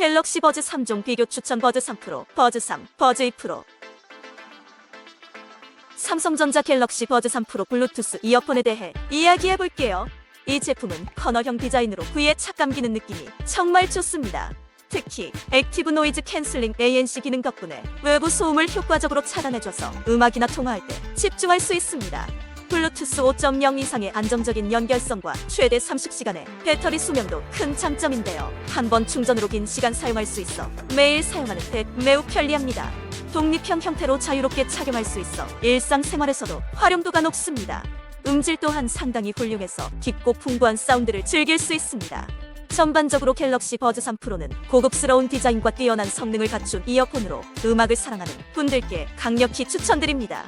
갤럭시 버즈 3종 비교 추천 버즈 3 프로, 버즈 3, 버즈 2 프로. 삼성전자 갤럭시 버즈 3 프로 블루투스 이어폰에 대해 이야기해 볼게요. 이 제품은 커널형 디자인으로 귀에 착 감기는 느낌이 정말 좋습니다. 특히 액티브 노이즈 캔슬링 ANC 기능 덕분에 외부 소음을 효과적으로 차단해줘서 음악이나 통화할 때 집중할 수 있습니다. 블루투스 5.0 이상의 안정적인 연결성과 최대 30시간의 배터리 수명도 큰 장점인데요. 한 번 충전으로 긴 시간 사용할 수 있어 매일 사용하는 데 매우 편리합니다. 독립형 형태로 자유롭게 착용할 수 있어 일상생활에서도 활용도가 높습니다. 음질 또한 상당히 훌륭해서 깊고 풍부한 사운드를 즐길 수 있습니다. 전반적으로 갤럭시 버즈 3 프로는 고급스러운 디자인과 뛰어난 성능을 갖춘 이어폰으로 음악을 사랑하는 분들께 강력히 추천드립니다.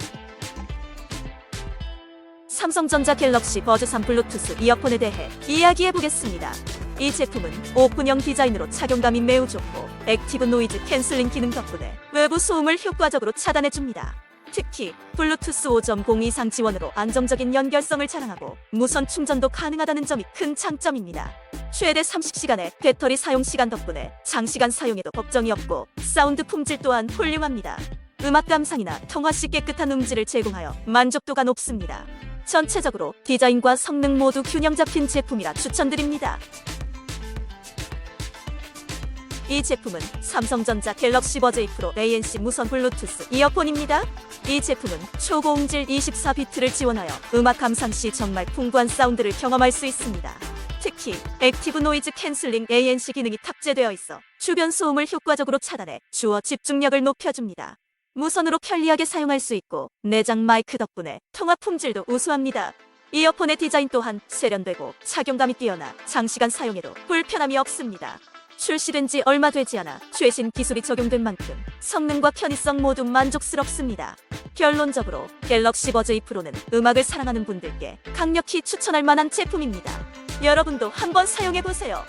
삼성전자 갤럭시 버즈 3 블루투스 이어폰에 대해 이야기해 보겠습니다. 이 제품은 오픈형 디자인으로 착용감이 매우 좋고 액티브 노이즈 캔슬링 기능 덕분에 외부 소음을 효과적으로 차단해 줍니다. 특히 블루투스 5.0 이상 지원으로 안정적인 연결성을 자랑하고 무선 충전도 가능하다는 점이 큰 장점입니다. 최대 30시간의 배터리 사용 시간 덕분에 장시간 사용해도 걱정이 없고 사운드 품질 또한 훌륭합니다. 음악 감상이나 통화 시 깨끗한 음질을 제공하여 만족도가 높습니다. 전체적으로 디자인과 성능 모두 균형 잡힌 제품이라 추천드립니다. 이 제품은 삼성전자 갤럭시 버즈 2 프로 ANC 무선 블루투스 이어폰입니다. 이 제품은 초고음질 24비트를 지원하여 음악 감상 시 정말 풍부한 사운드를 경험할 수 있습니다. 특히 액티브 노이즈 캔슬링 ANC 기능이 탑재되어 있어 주변 소음을 효과적으로 차단해 주어 집중력을 높여줍니다. 무선으로 편리하게 사용할 수 있고 내장 마이크 덕분에 통화 품질도 우수합니다. 이어폰의 디자인 또한 세련되고 착용감이 뛰어나 장시간 사용해도 불편함이 없습니다. 출시된 지 얼마 되지 않아 최신 기술이 적용된 만큼 성능과 편의성 모두 만족스럽습니다. 결론적으로 갤럭시 버즈 2 프로는 음악을 사랑하는 분들께 강력히 추천할 만한 제품입니다. 여러분도 한번 사용해 보세요.